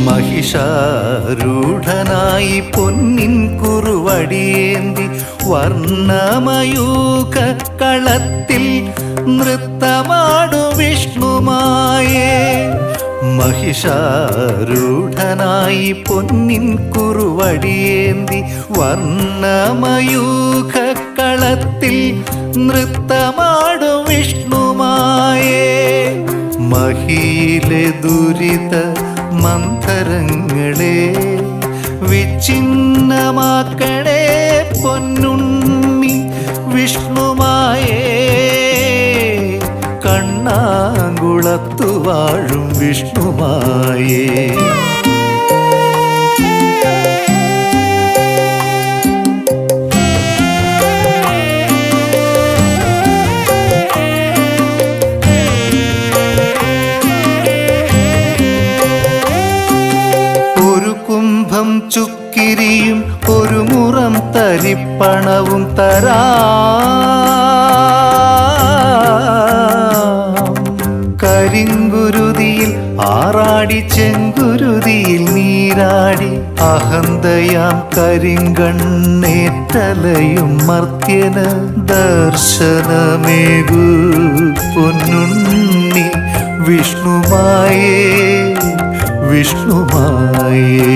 മഹിഷാരൂഢനായി പൊന്നിൻ കുറുവടിയേന്തി വർണമയൂക കളത്തിൽ നൃത്തമാടു വിഷ്ണുമായേ. മഹിഷാരൂഢനായി പൊന്നിൻ കുറുവടിയേന്തി വർണമയൂക കളത്തിൽ നൃത്തമാടു വിഷ്ണുമായേ. മഹിയിലെ ദുരിത മന്ധരങ്ങളെ വിച്ഛിന്നമാക്കണേ പൊന്നുണ്ണി വിഷ്ണുമായേ. കണ്ണാങ്കുളത്തു വാഴും വിഷ്ണുമായേ. ഒരു കുംഭം ചുക്കിരിയും ഒരു മുറം തരിപ്പണവും തരാ. കരിങ്കുരുതിയിൽ ആറാടി ചെങ്കുരുതിയിൽ നീരാടി അഹന്തയാം കരിങ്കണ്ണേറ്റലയും മർത്യന് ദർശനമേകു. പൊന്നുണ്ണി വിഷ്ണുമായേ വിഷ്ണുമായേ.